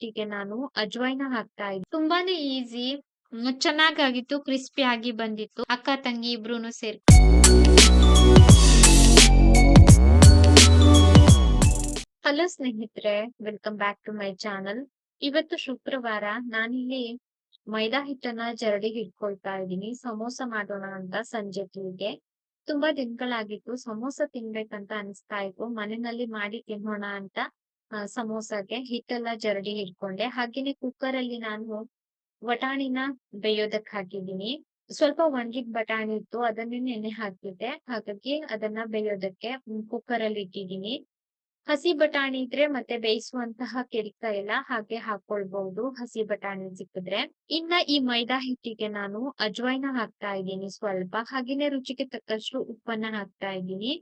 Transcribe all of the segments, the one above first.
ಹಿಟ್ಟಿಗೆ ನಾನು ಅಜ್ವೈನ ಹಾಕ್ತಾ ಇದ್ದೆ. ತುಂಬಾನೇ ಈಸಿ ಚೆನ್ನಾಗಾಗಿತ್ತು, ಕ್ರಿಸ್ಪಿ ಆಗಿ ಬಂದಿತ್ತು. ಅಕ್ಕ, ತಂಗಿ ಇಬ್ರು ಸೇರಿ. ಹಲೋ ಸ್ನೇಹಿತರೆ, welcome back to my channel. ಇವತ್ತು ಶುಕ್ರವಾರ ನಾನಿಲ್ಲಿ ಮೈದಾ ಹಿಟ್ಟನ್ನ ಜರಡಿಗೆ ಇಟ್ಕೊಳ್ತಾ ಇದ್ದೀನಿ. ಸಮೋಸ ಮಾಡೋಣ ಅಂತ ಸಂಜೆ ತಿಂಗೆ ತುಂಬಾ ದಿನಗಳಾಗಿತ್ತು. ಸಮೋಸ ತಿನ್ಬೇಕಂತ ಅನಿಸ್ತಾ ಇತ್ತು. ಮನೆಯಲ್ಲಿ ಮಾಡಿ ತಿನ್ನೋಣ ಅಂತ ಸಮೋಸಗೆ ಹಿಟ್ಟೆಲ್ಲ ಜರಡಿ ಇಟ್ಕೊಂಡೆ ಹಾಗೇನೆ ಕುಕ್ಕರ್ ಅಲ್ಲಿ ನಾನು ಬಟಾಣಿನ ಬೇಯೋದಕ್ ಹಾಕಿದೀನಿ ಸ್ವಲ್ಪ ಒಣಗಿದ ಬಟಾಣಿ ಇತ್ತು, ಅದನ್ನೇ ನೆನೆ ಹಾಕಿದ್ದೆ. ಹಾಗಾಗಿ ಅದನ್ನ ಬೇಯೋದಕ್ಕೆ ಕುಕ್ಕರ್ ಅಲ್ಲಿ ಇಟ್ಟಿದೀನಿ ಹಸಿ ಬಟಾಣಿ ಇದ್ರೆ ಮತ್ತೆ ಬೇಯಿಸುವಂತಹ ಕೆಡಿಕ ಇಲ್ಲ, ಹಾಗೆ ಹಾಕೊಳ್ಬಹುದು. ಹಸಿ ಬಟಾಣಿ ಸಿಕ್ಕಿದ್ರೆ. ಇನ್ನ ಈ ಮೈದಾ ಹಿಟ್ಟಿಗೆ ನಾನು ಅಜ್ವೈನ ಹಾಕ್ತಾ ಇದ್ದೀನಿ ಸ್ವಲ್ಪ. ಹಾಗೇನೆ ರುಚಿಗೆ ತಕ್ಕಷ್ಟು ಉಪ್ಪನ್ನ ಹಾಕ್ತಾ ಇದ್ದೀನಿ.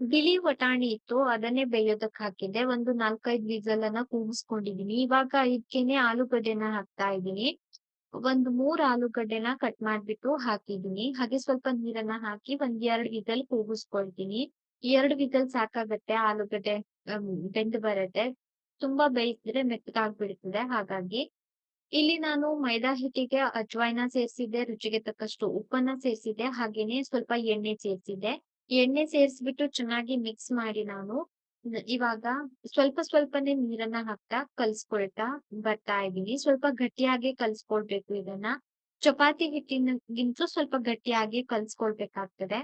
ಬಿಳಿ ವಟಾಣಿ ಇತ್ತು, ಅದನ್ನೇ ಬೇಯೋದಕ್ ಹಾಕಿದ್ದೆ. ಒಂದು ನಾಲ್ಕೈದು ವಿಸಲ್ ಅನ್ನ ಕೂಗಿಸ್ಕೊಂಡಿದೀನಿ. ಇವಾಗ ಇದಕ್ಕೇನೆ ಆಲೂಗಡ್ಡೆನ ಹಾಕ್ತಾ ಇದ್ದೀನಿ. ಒಂದ್ ಮೂರ್ ಆಲೂಗಡ್ಡೆನ ಕಟ್ ಮಾಡ್ಬಿಟ್ಟು ಹಾಕಿದೀನಿ. ಹಾಗೆ ಸ್ವಲ್ಪ ನೀರನ್ನ ಹಾಕಿ ಒಂದ್ ಎರಡ್ ವಿಸಲ್ ಕೂಗಿಸ್ಕೊಳ್ತೀನಿ. ಎರಡ್ ವಿಸಲ್ ಸಾಕಾಗತ್ತೆ, ಆಲೂಗಡ್ಡೆ ಬೆಂದು ಬರತ್ತೆ. ತುಂಬಾ ಬೇಯಿಸಿದ್ರೆ ಮೆತ್ತಗಾಗ್ಬಿಡ್ತದೆ. ಹಾಗಾಗಿ ಇಲ್ಲಿ ನಾನು ಮೈದಾ ಹಿಟ್ಟಿಗೆ ಅಜ್ವಾಯ್ನ ಸೇರ್ಸಿದ್ದೆ, ರುಚಿಗೆ ತಕ್ಕಷ್ಟು ಉಪ್ಪನ್ನ ಸೇರ್ಸಿದ್ದೆ. ಹಾಗೇನೆ ಸ್ವಲ್ಪ ಎಣ್ಣೆ ಸೇರ್ಸಿದ್ದೆ. ಎಣ್ಣೆ ಸೇರಿಸ್ಬಿಟ್ಟು ಚೆನ್ನಾಗಿ ಮಿಕ್ಸ್ ಮಾಡಿ ನಾನು. ಇವಾಗ ಸ್ವಲ್ಪ ಸ್ವಲ್ಪನೇ ನೀರನ್ನ ಹಾಕ್ತಾ ಕಲ್ಸ್ಕೊಳ್ತಾ ಬರ್ತಾ ಇದ್ದೀನಿ. ಸ್ವಲ್ಪ ಗಟ್ಟಿಯಾಗಿ ಕಲ್ಸ್ಕೊಳ್ಬೇಕು ಇದನ್ನ. ಚಪಾತಿ ಹಿಟ್ಟಿನಗಿಂತೂ ಸ್ವಲ್ಪ ಗಟ್ಟಿಯಾಗಿ ಕಲ್ಸ್ಕೊಳ್ಬೇಕಾಗ್ತದೆ.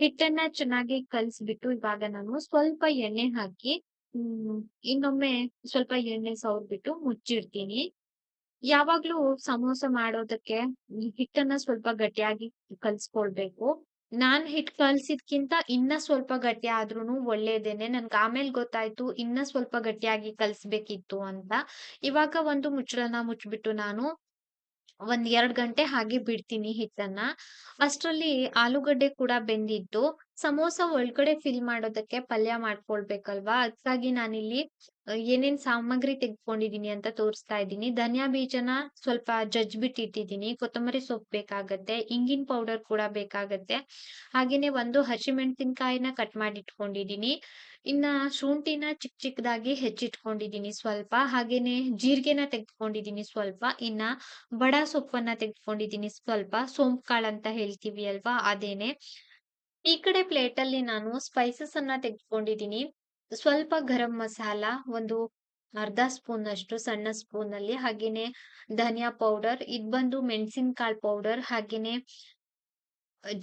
ಹಿಟ್ಟನ್ನ ಚೆನ್ನಾಗಿ ಕಲ್ಸ್ಬಿಟ್ಟು ಇವಾಗ ನಾನು ಸ್ವಲ್ಪ ಎಣ್ಣೆ ಹಾಕಿ ಇನ್ನೊಮ್ಮೆ ಸ್ವಲ್ಪ ಎಣ್ಣೆ ಸವರ್ಬಿಟ್ಟು ಮುಚ್ಚಿಡ್ತೀನಿ. ಯಾವಾಗ್ಲೂ ಸಮೋಸ ಮಾಡೋದಕ್ಕೆ ಹಿಟ್ಟನ್ನ ಸ್ವಲ್ಪ ಗಟ್ಟಿಯಾಗಿ ಕಲ್ಸ್ಕೊಳ್ಬೇಕು. ನಾನ್ ಹಿಟ್ ಕಲ್ಸಿದ್ಕಿಂತ ಇನ್ನ ಸ್ವಲ್ಪ ಗಟ್ಟಿ ಆದ್ರೂನು ಒಳ್ಳೇದೇನೆ. ನನ್ಗೆ ಆಮೇಲೆ ಗೊತ್ತಾಯ್ತು ಇನ್ನ ಸ್ವಲ್ಪ ಗಟ್ಟಿಯಾಗಿ ಕಲ್ಸ್ಬೇಕಿತ್ತು ಅಂತ. ಇವಾಗ ಒಂದು ಮುಚ್ಚಳನ ಮುಚ್ಬಿಟ್ಟು ನಾನು ಒಂದ್ ಎರಡ್ ಗಂಟೆ ಹಾಗೆ ಬಿಡ್ತೀನಿ ಹಿಟ್ಟನ್ನ. ಅಷ್ಟ್ರಲ್ಲಿ ಆಲೂಗಡ್ಡೆ ಕೂಡ ಬೆಂದಿತ್ತು ಸಮೋಸ ಒಳಗಡೆ ಫಿಲ್ ಮಾಡೋದಕ್ಕೆ ಪಲ್ಯ ಮಾಡ್ಕೊಳ್ಬೇಕಲ್ವಾ? ಅದಕ್ಕಾಗಿ ನಾನಿಲ್ಲಿ ಏನೇನ್ ಸಾಮಗ್ರಿ ತೆಗೆದುಕೊಂಡಿದೀನಿ ಅಂತ ತೋರಿಸ್ತಾ ಇದ್ದೀನಿ. ಧನಿಯಾ ಬೀಜನ ಸ್ವಲ್ಪ ಜಜ್ ಇಟ್ಟಿದ್ದೀನಿ ಕೊತ್ತಂಬರಿ ಸೊಪ್ಪು ಬೇಕಾಗತ್ತೆ, ಇಂಗಿನ ಪೌಡರ್ ಕೂಡ ಬೇಕಾಗತ್ತೆ. ಹಾಗೇನೆ ಒಂದು ಹಸಿಮೆಣಸಿನ್ಕಾಯಿನ ಕಟ್ ಮಾಡಿ ಇಟ್ಕೊಂಡಿದೀನಿ ಇನ್ನ ಶುಂಠಿನ ಚಿಕ್ಕ ಚಿಕ್ಕದಾಗಿ ಹೆಚ್ಚಿಟ್ಕೊಂಡಿದೀನಿ ಸ್ವಲ್ಪ. ಹಾಗೇನೆ ಜೀರಿಗೆನ ತೆಗೆದುಕೊಂಡಿದೀನಿ ಸ್ವಲ್ಪ. ಇನ್ನ ಬಡ ಸೊಪ್ಪನ್ನ ತೆಗೆದುಕೊಂಡಿದೀನಿ ಸ್ವಲ್ಪ. ಸೋಂಪು ಕಾಳು ಅಂತ ಹೇಳ್ತೀವಿ ಅಲ್ವಾ? ಅದೇನೆ. ಈ ಕಡೆ ಪ್ಲೇಟ್ ಅಲ್ಲಿ ನಾನು ಸ್ಪೈಸಸ್ ಅನ್ನ ತೆಗೆದುಕೊಂಡಿದ್ದೀನಿ. ಸ್ವಲ್ಪ ಗರಂ ಮಸಾಲ, ಒಂದು ಅರ್ಧ ಸ್ಪೂನ್ ಅಷ್ಟು ಸಣ್ಣ ಸ್ಪೂನ್ ಅಲ್ಲಿ, ಹಾಗೇನೆ ಧನಿಯಾ ಪೌಡರ್ ಇದ್ ಬಂದು ಮೆಣಸಿನಕಾಳು ಪೌಡರ್ ಹಾಗೇನೆ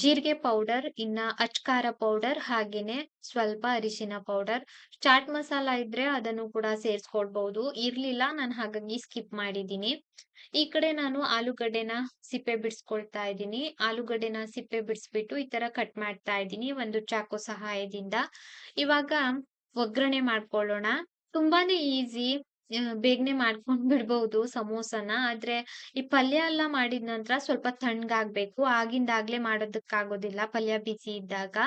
ಜೀರಿಗೆ ಪೌಡರ್, ಇನ್ನ ಅಚ್ಕಾರ ಪೌಡರ್, ಹಾಗೇನೆ ಸ್ವಲ್ಪ ಅರಿಶಿನ ಪೌಡರ್. ಚಾಟ್ ಮಸಾಲ ಇದ್ರೆ ಅದನ್ನು ಕೂಡ ಸೇರಿಸ್ಕೊಳ್ಬಹುದು ಇರ್ಲಿಲ್ಲ, ನಾನು ಹಾಗಾಗಿ ಸ್ಕಿಪ್ ಮಾಡಿದ್ದೀನಿ. ಈ ಕಡೆ ನಾನು ಆಲೂಗಡ್ಡೆನ ಸಿಪ್ಪೆ ಬಿಡಿಸ್ಕೊಳ್ತಾ ಇದ್ದೀನಿ. ಆಲೂಗಡ್ಡೆನ ಸಿಪ್ಪೆ ಬಿಡಿಸ್ಬಿಟ್ಟು ಈ ತರ ಕಟ್ ಮಾಡ್ತಾ ಇದ್ದೀನಿ ಒಂದು ಚಾಕು ಸಹಾಯದಿಂದ. ಇವಾಗ ಒಗ್ಗರಣೆ ಮಾಡ್ಕೊಳ್ಳೋಣ. ತುಂಬಾನೇ ಈಸಿ. ಬೇಗನೆ ಮಾಡ್ಕೊಂಡ್ ಬಿಡ್ಬಹುದು ಸಮೋಸನ. ಆದ್ರೆ ಈ ಪಲ್ಯ ಎಲ್ಲ ಮಾಡಿದ ನಂತರ ಸ್ವಲ್ಪ ತಣ್ಣಗಾಗ್ಬೇಕು. ಆಗಿಂದಾಗ್ಲೇ ಮಾಡೋದಕ್ಕಾಗೋದಿಲ್ಲ. ಪಲ್ಯ ಬಿಸಿ ಇದ್ದಾಗ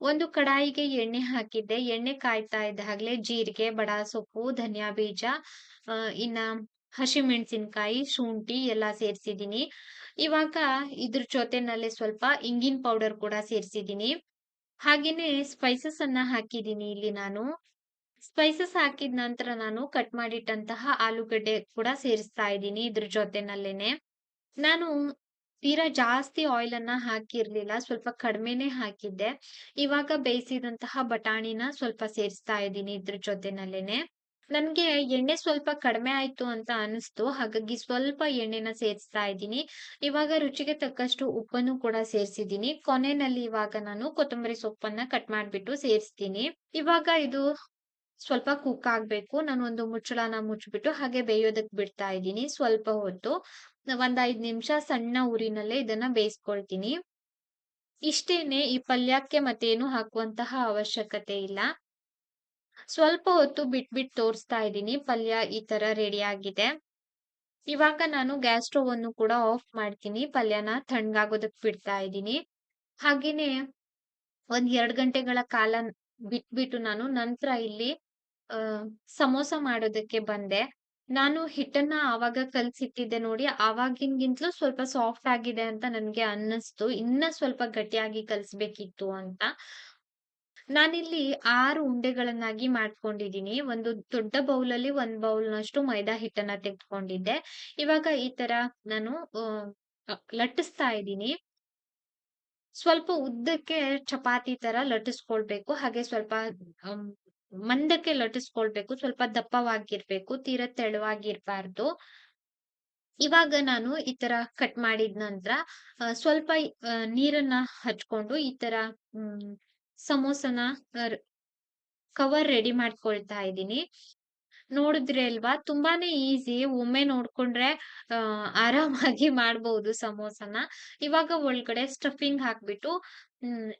ಒಂದು ಕಡಾಯಿಗೆ ಎಣ್ಣೆ ಹಾಕಿದ್ದೆ. ಎಣ್ಣೆ ಕಾಯ್ತಾ ಇದ್ದಾಗ್ಲೆ ಜೀರಿಗೆ, ಬಡ ಸೊಪ್ಪು, ಧನಿಯಾ ಬೀಜ ಇನ್ನ ಹಸಿಮೆಣಸಿನ್ಕಾಯಿ, ಶುಂಠಿ ಎಲ್ಲ ಸೇರ್ಸಿದೀನಿ ಇವಾಗ ಇದ್ರ ಜೊತೆನಲ್ಲಿ ಸ್ವಲ್ಪ ಇಂಗಿನ್ ಪೌಡರ್ ಕೂಡ ಸೇರ್ಸಿದೀನಿ ಹಾಗೇನೆ ಸ್ಪೈಸಸ್ ಅನ್ನ ಹಾಕಿದೀನಿ ಇಲ್ಲಿ ನಾನು. ಸ್ಪೈಸಸ್ ಹಾಕಿದ ನಂತರ ನಾನು ಕಟ್ ಮಾಡಿಟ್ಟಂತಹ ಆಲೂಗಡ್ಡೆ ಕೂಡ ಸೇರಿಸ್ತಾ ಇದ್ದೀನಿ ಇದ್ರ ಜೊತೆನಲ್ಲೇನೆ. ನಾನು ತೀರಾ ಜಾಸ್ತಿ ಆಯಿಲ್ ಅನ್ನ ಹಾಕಿರ್ಲಿಲ್ಲ, ಸ್ವಲ್ಪ ಕಡಿಮೆನೆ ಹಾಕಿದ್ದೆ. ಇವಾಗ ಬೇಯಿಸಿದಂತಹ ಬಟಾಣಿನ ಸ್ವಲ್ಪ ಸೇರಿಸ್ತಾ ಇದ್ದೀನಿ ಇದ್ರ ಜೊತೆನಲ್ಲೇನೆ. ನನ್ಗೆ ಎಣ್ಣೆ ಸ್ವಲ್ಪ ಕಡಿಮೆ ಆಯ್ತು ಅಂತ ಅನಿಸ್ತು, ಹಾಗಾಗಿ ಸ್ವಲ್ಪ ಎಣ್ಣೆನ ಸೇರಿಸ್ತಾ ಇದ್ದೀನಿ. ಇವಾಗ ರುಚಿಗೆ ತಕ್ಕಷ್ಟು ಉಪ್ಪನ್ನು ಕೂಡ ಸೇರಿಸಿದ್ದೀನಿ. ಕೊನೆಯಲ್ಲಿ ಇವಾಗ ನಾನು ಕೊತ್ತಂಬರಿ ಸೊಪ್ಪನ್ನ ಕಟ್ ಮಾಡ್ಬಿಟ್ಟು ಸೇರಿಸ್ತೀನಿ. ಇವಾಗ ಇದು ಸ್ವಲ್ಪ ಕುಕ್ ಆಗ್ಬೇಕು. ನಾನು ಒಂದು ಮುಚ್ಚಳನ ಮುಚ್ಚಬಿಟ್ಟು ಹಾಗೆ ಬೇಯೋದಕ್ ಬಿಡ್ತಾ ಇದ್ದೀನಿ. ಸ್ವಲ್ಪ ಹೊತ್ತು. ಒಂದ್ ಐದ್ ನಿಮಿಷ ಸಣ್ಣ ಊರಿನಲ್ಲೇ ಇದನ್ನ ಬೇಯಿಸ್ಕೊಳ್ತೀನಿ. ಇಷ್ಟೇನೆ ಈ ಪಲ್ಯಕ್ಕೆ ಮತ್ತೇನು ಹಾಕುವಂತಹ ಅವಶ್ಯಕತೆ ಇಲ್ಲ. ಸ್ವಲ್ಪ ಹೊತ್ತು ಬಿಟ್ಬಿಟ್ಟು ತೋರಿಸ್ತಾ ಇದ್ದೀನಿ. ಪಲ್ಯ ಈ ತರ ರೆಡಿ ಆಗಿದೆ. ಇವಾಗ ನಾನು ಗ್ಯಾಸ್ ಸ್ಟೋವ್ ಅನ್ನು ಕೂಡ ಆಫ್ ಮಾಡ್ತೀನಿ. ಪಲ್ಯನ ತಣ್ಣಗಾಗೋದಕ್ ಬಿಡ್ತಾ ಇದ್ದೀನಿ. ಹಾಗೇನೆ ಒಂದ್ ಎರಡ್ ಗಂಟೆಗಳ ಕಾಲ ಬಿಟ್ಬಿಟ್ಟು ನಾನು ನಂತರ ಇಲ್ಲಿ ಸಮೋಸ ಮಾಡೋದಕ್ಕೆ ಬಂದೆ ನಾನು ಹಿಟ್ಟನ್ನ ಆವಾಗ ಕಲ್ಸಿಟ್ಟಿದ್ದೆ ನೋಡಿ, ಆವಾಗಿನ್ಗಿಂತಲೂ ಸ್ವಲ್ಪ ಸಾಫ್ಟ್ ಆಗಿದೆ ಅಂತ ನನ್ಗೆ ಅನ್ನಿಸ್ತು ಇನ್ನ ಸ್ವಲ್ಪ ಗಟ್ಟಿಯಾಗಿ ಕಲ್ಸ್ಬೇಕಿತ್ತು ಅಂತ ನಾನಿಲ್ಲಿ ಆರು ಉಂಡೆಗಳನ್ನಾಗಿ ಮಾಡ್ಕೊಂಡಿದ್ದೀನಿ. ಒಂದು ದೊಡ್ಡ ಬೌಲಲ್ಲಿ 1 ಬೌಲ್‌ನಷ್ಟು ಮೈದಾ ಹಿಟ್ಟನ್ನ ತೆಗೆದುಕೊಂಡಿದ್ದೆ. ಇವಾಗ ಈ ತರ ನಾನು ಲಟ್ಟಿಸ್ತಾ ಇದ್ದೀನಿ. ಸ್ವಲ್ಪ ಉದ್ದಕ್ಕೆ ಚಪಾತಿ ತರ ಲಟ್ಟಿಸ್ಕೊಳ್ಬೇಕು. ಹಾಗೆ ಸ್ವಲ್ಪ ಮಂದಕ್ಕೆ ಲಟ್ಟಿಸ್ಕೊಳ್ಬೇಕು. ಸ್ವಲ್ಪ ದಪ್ಪವಾಗಿರ್ಬೇಕು. ತೀರ ತೆಳುವಾಗಿರ್ಬಾರ್ದು. ಇವಾಗ ನಾನು ಈ ತರ ಕಟ್ ಮಾಡಿದ ನಂತರ ಸ್ವಲ್ಪ ನೀರನ್ನ ಹಚ್ಕೊಂಡು ಈ ತರ ಸಮೋಸನ ಕವರ್ ರೆಡಿ ಮಾಡ್ಕೊಳ್ತಾ ಇದ್ದೀನಿ. ನೋಡಿದ್ರೆ ಅಲ್ವಾ? ತುಂಬಾನೇ ಈಸಿ. ಒಮ್ಮೆ ನೋಡ್ಕೊಂಡ್ರೆ ಆರಾಮಾಗಿ ಮಾಡ್ಬಹುದು ಸಮೋಸನ. ಇವಾಗ ಒಳಗಡೆ ಸ್ಟಫಿಂಗ್ ಹಾಕ್ಬಿಟ್ಟು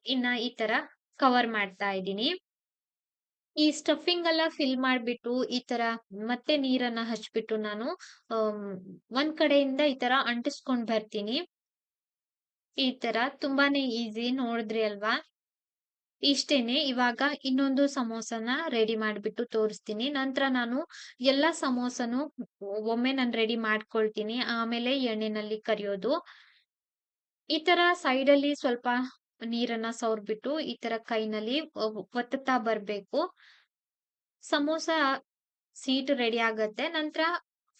ಇನ್ನ ಈ ತರ ಕವರ್ ಮಾಡ್ತಾ ಇದ್ದೀನಿ. ಈ ಸ್ಟಫಿಂಗ್ ಎಲ್ಲ ಫಿಲ್ ಮಾಡ್ಬಿಟ್ಟು ಈ ತರ ಮತ್ತೆ ನೀರನ್ನ ಹಚ್ಬಿಟ್ಟು ನಾನು ಒಂದ್ ಕಡೆಯಿಂದ ಈ ತರ ಅಂಟಿಸ್ಕೊಂಡ್ ಬರ್ತೀನಿ. ಈ ತರ ತುಂಬಾನೇ ಈಸಿ ನೋಡಿದ್ರಿ ಅಲ್ವಾ? ಇಷ್ಟೇನೆ. ಇವಾಗ ಇನ್ನೊಂದು ಸಮೋಸನ ರೆಡಿ ಮಾಡ್ಬಿಟ್ಟು ತೋರಿಸ್ತೀನಿ. ನಂತರ ನಾನು ಎಲ್ಲಾ ಸಮೋಸನು ಒಮ್ಮೆ ನಾನು ರೆಡಿ ಮಾಡ್ಕೊಳ್ತೀನಿ. ಆಮೇಲೆ ಎಣ್ಣೆನಲ್ಲಿ ಕರಿಯೋದು. ಈ ತರ ಸೈಡಲ್ಲಿ ಸ್ವಲ್ಪ ನೀರನ್ನ ಸವರ್ಬಿಟ್ಟು ಈ ತರ ಕೈನಲ್ಲಿ ಒತ್ತತಾ ಬರ್ಬೇಕು. ಸಮೋಸ ಸೀಟ್ ರೆಡಿ ಆಗತ್ತೆ. ನಂತರ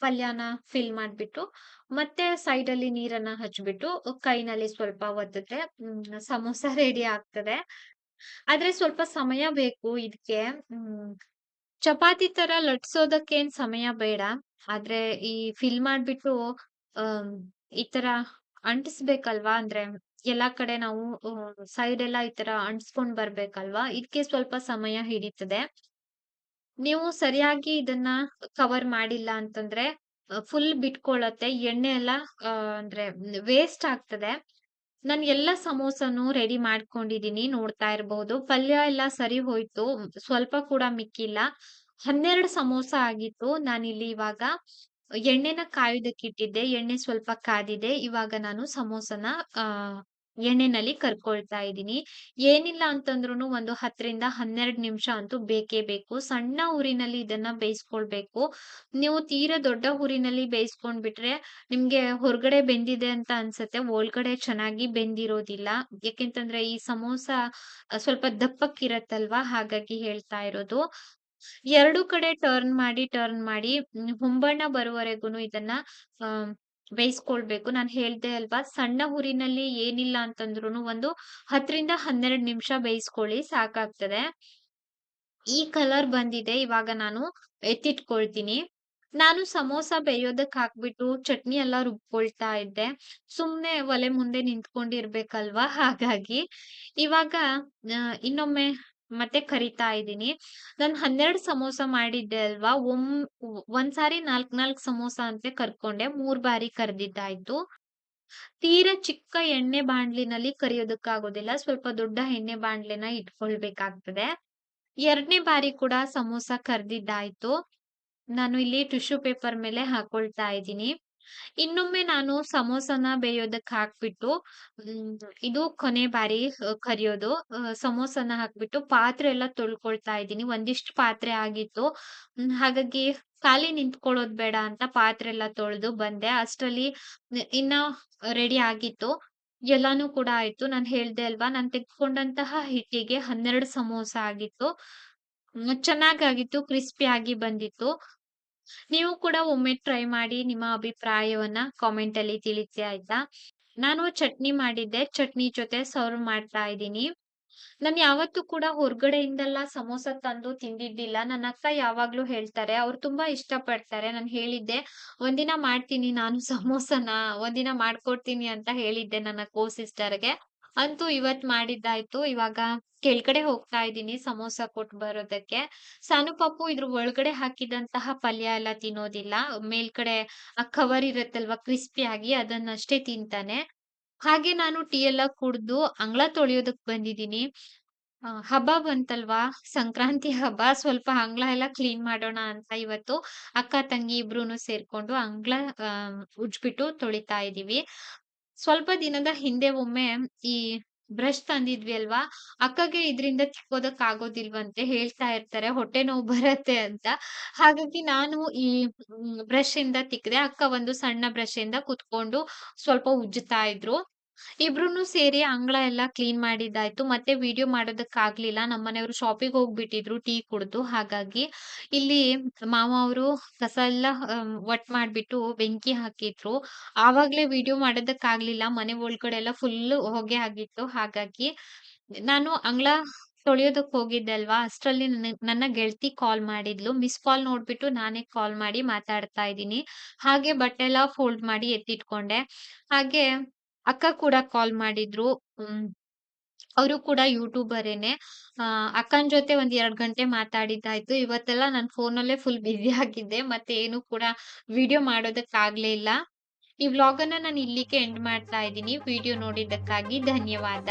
ಪಲ್ಯನ ಫಿಲ್ ಮಾಡ್ಬಿಟ್ಟು, ಮತ್ತೆ ಸೈಡಲ್ಲಿ ನೀರನ್ನ ಹಚ್ಬಿಟ್ಟು, ಕೈನಲ್ಲಿ ಸ್ವಲ್ಪ ಒತ್ತಿದ್ರೆ ಸಮೋಸ ರೆಡಿ ಆಗ್ತದೆ. ಆದ್ರೆ ಸ್ವಲ್ಪ ಸಮಯ ಬೇಕು ಇದಕ್ಕೆ. ಚಪಾತಿ ತರ ಲಟ್ಸೋದಕ್ಕೇನ್ ಸಮಯ ಬೇಡ. ಆದ್ರೆ ಈ ಫಿಲ್ ಮಾಡ್ಬಿಟ್ಟು ಈ ತರ ಅಂಟಿಸ್ಬೇಕಲ್ವಾ? ಅಂದ್ರೆ ಎಲ್ಲಾ ಕಡೆ ನಾವು ಸೈಡ್ ಎಲ್ಲ ಈ ತರ ಅಂಟಿಸ್ಕೊಂಡ್ ಬರ್ಬೇಕಲ್ವಾ? ಇದಕ್ಕೆ ಸ್ವಲ್ಪ ಸಮಯ ಹಿಡಿತದೆ. ನೀವು ಸರಿಯಾಗಿ ಇದನ್ನ ಕವರ್ ಮಾಡಿಲ್ಲ ಅಂತಂದ್ರೆ ಫುಲ್ ಬಿಟ್ಕೊಳ್ಳತ್ತೆ. ಎಣ್ಣೆ ಎಲ್ಲ ಅಂದ್ರೆ ವೇಸ್ಟ್ ಆಗ್ತದೆ. ನಾನು ಎಲ್ಲ ಸಮೋಸನು ರೆಡಿ ಮಾಡ್ಕೊಂಡಿದೀನಿ, ನೋಡ್ತಾ ಇರ್ಬಹುದು. ಪಲ್ಯ ಎಲ್ಲ ಸರಿ ಹೋಯ್ತು. ಸ್ವಲ್ಪ ಕೂಡ ಮಿಕ್ಕಿಲ್ಲ. 12 ಸಮೋಸ ಆಗಿತ್ತು. ನಾನಿಲ್ಲಿ ಇವಾಗ ಎಣ್ಣೆನ ಕಾಯೋದಕ್ಕಿಟ್ಟಿದ್ದೆ. ಎಣ್ಣೆ ಸ್ವಲ್ಪ ಕಾದಿದೆ. ಇವಾಗ ನಾನು ಸಮೋಸನ ಎಣ್ಣೆನಲ್ಲಿ ಕರ್ಕೊಳ್ತಾ ಇದ್ದೀನಿ. ಏನಿಲ್ಲ ಅಂತಂದ್ರೂ ಒಂದು 10ರಿಂದ 12 ನಿಮಿಷ ಅಂತೂ ಬೇಕೇ ಬೇಕು. ಸಣ್ಣ ಊರಿನಲ್ಲಿ ಇದನ್ನ ಬೇಯಿಸ್ಕೊಳ್ಬೇಕು. ನೀವು ತೀರಾ ದೊಡ್ಡ ಊರಿನಲ್ಲಿ ಬೇಯಿಸ್ಕೊಂಡ್ಬಿಟ್ರೆ ನಿಮ್ಗೆ ಹೊರಗಡೆ ಬೆಂದಿದೆ ಅಂತ ಅನ್ಸತ್ತೆ. ಒಳಗಡೆ ಚೆನ್ನಾಗಿ ಬೆಂದಿರೋದಿಲ್ಲ. ಯಾಕೆಂತಂದ್ರೆ ಈ ಸಮೋಸ ಸ್ವಲ್ಪ ದಪ್ಪಕ್ಕಿರತ್ತಲ್ವಾ? ಹಾಗಾಗಿ ಹೇಳ್ತಾ ಇರೋದು. ಎರಡು ಕಡೆ ಟರ್ನ್ ಮಾಡಿ, ಟರ್ನ್ ಮಾಡಿ ಹುಂಬಣ್ಣ ಬರುವವರೆಗೂ ಇದನ್ನ ಅ ಬೇಯಿಸ್ಕೊಳ್ಬೇಕು. ನಾನು ಹೇಳ್ದೆ ಅಲ್ವಾ? ಸಣ್ಣ ಹುರಿನಲ್ಲಿ ಏನಿಲ್ಲ ಅಂತಂದ್ರು ಒಂದು 10ರಿಂದ 12 ನಿಮಿಷ ಬೇಯಿಸ್ಕೊಳ್ಳಿ, ಸಾಕಾಗ್ತದೆ. ಈ ಕಲರ್ ಬಂದಿದೆ. ಇವಾಗ ನಾನು ಎತ್ತಿಟ್ಕೊಳ್ತೀನಿ. ನಾನು ಸಮೋಸ ಬೇಯೋದಕ್ ಹಾಕ್ಬಿಟ್ಟು ಚಟ್ನಿ ಎಲ್ಲ ರುಬ್ಕೊಳ್ತಾ ಇದ್ದೆ. ಸುಮ್ನೆ ಒಲೆ ಮುಂದೆ ನಿಂತ್ಕೊಂಡಿರ್ಬೇಕಲ್ವಾ? ಹಾಗಾಗಿ ಇವಾಗ ಇನ್ನೊಮ್ಮೆ ಮತ್ತೆ ಕರಿತಾ ಇದ್ದೀನಿ. ನಾನು 12 ಸಮೋಸ ಮಾಡಿದ್ದೆ ಅಲ್ವಾ? ಒಮ್ ಒಂದ್ ಸಾರಿ 4, 4 ಸಮೋಸ ಅಂತ ಕರ್ಕೊಂಡೆ. ಮೂರ್ ಬಾರಿ ಕರ್ದಿದ್ದಾಯ್ತು. ತೀರಾ ಚಿಕ್ಕ ಎಣ್ಣೆ ಬಾಂಡ್ಲಿನಲ್ಲಿ ಕರಿಯೋದಕ್ಕಾಗೋದಿಲ್ಲ. ಸ್ವಲ್ಪ ದೊಡ್ಡ ಎಣ್ಣೆ ಬಾಂಡ್ಲೆನ ಇಟ್ಕೊಳ್ಬೇಕಾಗ್ತದೆ. ಎರಡನೇ ಬಾರಿ ಕೂಡ ಸಮೋಸ ಕರ್ದಿದ್ದಾಯ್ತು. ನಾನು ಇಲ್ಲಿ ಟಿಶ್ಯೂ ಪೇಪರ್ ಮೇಲೆ ಹಾಕೊಳ್ತಾ ಇದ್ದೀನಿ. ಇನ್ನೊಮ್ಮೆ ನಾನು ಸಮೋಸನ ಬೇಯೋದಕ್ ಹಾಕ್ಬಿಟ್ಟು ಇದು ಕೊನೆ ಬಾರಿ ಕರಿಯೋದು. ಸಮೋಸನ ಹಾಕ್ಬಿಟ್ಟು ಪಾತ್ರೆ ಎಲ್ಲ ತೊಳ್ಕೊಳ್ತಾ ಇದ್ದೀನಿ. ಒಂದಿಷ್ಟು ಪಾತ್ರೆ ಆಗಿತ್ತು. ಹಾಗಾಗಿ ಖಾಲಿ ನಿಂತ್ಕೊಳ್ಳೋದ್ ಬೇಡ ಅಂತ ಪಾತ್ರೆ ಎಲ್ಲ ತೊಳ್ದು ಬಂದೆ. ಅಷ್ಟರಲ್ಲಿ ಇನ್ನ ರೆಡಿ ಆಗಿತ್ತು. ಎಲ್ಲಾನು ಕೂಡ ಆಯ್ತು. ನಾನು ಹೇಳ್ದೆ ಅಲ್ವಾ? ನಾನ್ ತೆಗೆದುಕೊಂಡಂತಹ ಹಿಟ್ಟಿಗೆ 12 ಸಮೋಸ ಆಗಿತ್ತು. ಚೆನ್ನಾಗಾಗಿತ್ತು, ಕ್ರಿಸ್ಪಿ ಆಗಿ ಬಂದಿತ್ತು. ನೀವು ಕೂಡ ಒಮ್ಮೆ ಟ್ರೈ ಮಾಡಿ ನಿಮ್ಮ ಅಭಿಪ್ರಾಯವನ್ನ ಕಾಮೆಂಟ್ ಅಲ್ಲಿ ತಿಳಿಸಿ ಆಯ್ತಾ? ನಾನು ಚಟ್ನಿ ಮಾಡಿದ್ದೆ. ಚಟ್ನಿ ಜೊತೆ ಸರ್ವ್ ಮಾಡ್ತಾ ಇದ್ದೀನಿ. ನಾನು ಯಾವತ್ತೂ ಕೂಡ ಹೊರಗಡೆಯಿಂದೆಲ್ಲ ಸಮೋಸ ತಂದು ತಿಂದಿದ್ದಿಲ್ಲ. ನನ್ನ ಅಕ್ಕ ಯಾವಾಗ್ಲೂ ಹೇಳ್ತಾರೆ. ಅವ್ರು ತುಂಬಾ ಇಷ್ಟಪಡ್ತಾರೆ. ನಾನು ಹೇಳಿದ್ದೆ, "ಒಂದಿನ ಮಾಡ್ತೀನಿ ನಾನು ಸಮೋಸನ. ಒಂದಿನ ಮಾಡ್ಕೊಡ್ತೀನಿ" ಅಂತ ಹೇಳಿದ್ದೆ ನನ್ನ ಕೋ ಸಿಸ್ಟರ್‌ಗೆ. ಅಂತೂ ಇವತ್ ಮಾಡಿದ್ದಾಯ್ತು. ಇವಾಗ ಕೆಳಗಡೆ ಹೋಗ್ತಾ ಇದ್ದೀನಿ ಸಮೋಸ ಕೊಟ್ಟು ಬರೋದಕ್ಕೆ. ಸಾನು ಪಾಪು ಇದ್ರ ಒಳಗಡೆ ಹಾಕಿದಂತಹ ಪಲ್ಯ ಎಲ್ಲ ತಿನ್ನೋದಿಲ್ಲ. ಮೇಲ್ಗಡೆ ಆ ಕವರ್ ಇರುತ್ತಲ್ವಾ ಕ್ರಿಸ್ಪಿ ಆಗಿ ಅದನ್ನಷ್ಟೇ ತಿಂತಾನೆ. ಹಾಗೆ ನಾನು ಟೀ ಎಲ್ಲ ಕುಡ್ದು ಅಂಗಳ ತೊಳೆಯೋದಕ್ ಬಂದಿದ್ದೀನಿ. ಹಬ್ಬ ಬಂತಲ್ವಾ? ಸಂಕ್ರಾಂತಿ ಹಬ್ಬ. ಸ್ವಲ್ಪ ಅಂಗಳ ಎಲ್ಲ ಕ್ಲೀನ್ ಮಾಡೋಣ ಅಂತ ಇವತ್ತು ಅಕ್ಕ, ತಂಗಿ ಇಬ್ರು ಸೇರ್ಕೊಂಡು ಅಂಗಳ ಉಜ್ಬಿಟ್ಟು ತೊಳಿತಾ ಇದೀವಿ. ಸ್ವಲ್ಪ ದಿನದ ಹಿಂದೆ ಒಮ್ಮೆ ಈ ಬ್ರಷ್ ತಂದಿದ್ವಿ ಅಲ್ವಾ? ಅಕ್ಕಗೆ ಇದ್ರಿಂದ ತಿಕ್ಕೋದಕ್ ಆಗೋದಿಲ್ವಂತೆ. ಹೇಳ್ತಾ ಇರ್ತಾರೆ, ಹೊಟ್ಟೆ ನೋವು ಬರತ್ತೆ ಅಂತ. ಹಾಗಾಗಿ ನಾನು ಈ ಬ್ರಷ್ ಇಂದ ತಿಕ್ಕದೆ ಅಕ್ಕ ಒಂದು ಸಣ್ಣ ಬ್ರಷ್ ಇಂದ ಕುತ್ಕೊಂಡು ಸ್ವಲ್ಪ ಉಜ್ಜುತ್ತಾ ಇದ್ರು. ಇಬ್ರುನು ಸೇರಿ ಅಂಗಳ ಎಲ್ಲ ಕ್ಲೀನ್ ಮಾಡಿದ್ದಾಯ್ತು. ಮತ್ತೆ ವಿಡಿಯೋ ಮಾಡೋದಕ್ಕಾಗ್ಲಿಲ್ಲ. ನಮ್ಮನೆಯವರು ಶಾಪಿಗೆ ಹೋಗ್ಬಿಟ್ಟಿದ್ರು ಟೀ ಕುಡ್ದು. ಹಾಗಾಗಿ ಇಲ್ಲಿ ಮಾವ ಅವರು ಕಸ ಎಲ್ಲ ಒಟ್ ಮಾಡ್ಬಿಟ್ಟು ಬೆಂಕಿ ಹಾಕಿದ್ರು. ಆವಾಗ್ಲೇ ವಿಡಿಯೋ ಮಾಡೋದಕ್ಕಾಗ್ಲಿಲ್ಲ. ಮನೆ ಒಳಗಡೆ ಎಲ್ಲ ಫುಲ್ ಹೊಗೆ ಆಗಿತ್ತು. ಹಾಗಾಗಿ ನಾನು ಅಂಗಳ ತೊಳೆಯೋದಕ್ ಹೋಗಿದ್ದೆ ಅಲ್ವಾ, ಅಷ್ಟ್ರಲ್ಲಿ ನನ್ನ ಗೆಳತಿ ಕಾಲ್ ಮಾಡಿದ್ಲು. ಮಿಸ್ ಕಾಲ್ ನೋಡ್ಬಿಟ್ಟು ನಾನೇ ಕಾಲ್ ಮಾಡಿ ಮಾತಾಡ್ತಾ ಇದ್ದೀನಿ. ಹಾಗೆ ಬಟ್ಟೆ ಎಲ್ಲ ಫೋಲ್ಡ್ ಮಾಡಿ ಎತ್ತಿಟ್ಕೊಂಡೆ. ಹಾಗೆ ಅಕ್ಕ ಕೂಡ ಕಾಲ್ ಮಾಡಿದ್ರು. ಹ್ಮ್. ಅವರು ಕೂಡ ಯೂಟ್ಯೂಬರೇನೆ. ಅಕ್ಕನ ಜೊತೆ ಒಂದ್ 2 ಗಂಟೆ ಮಾತಾಡಿದ್ದಾಯ್ತು. ಇವತ್ತೆಲ್ಲ ನಾನ್ ಫೋನಲ್ಲೇ ಫುಲ್ ಬ್ಯುಸಿ ಆಗಿದ್ದೆ. ಮತ್ತೆ ಏನು ಕೂಡ ವಿಡಿಯೋ ಮಾಡೋದಕ್ಕಾಗ್ಲೇ ಇಲ್ಲ. ಈ ವ್ಲಾಗನ್ನ ನಾನು ಇಲ್ಲಿಗೆ ಎಂಡ್ ಮಾಡ್ತಾ ಇದ್ದೀನಿ. ವಿಡಿಯೋ ನೋಡಿದ್ದಕ್ಕಾಗಿ ಧನ್ಯವಾದ.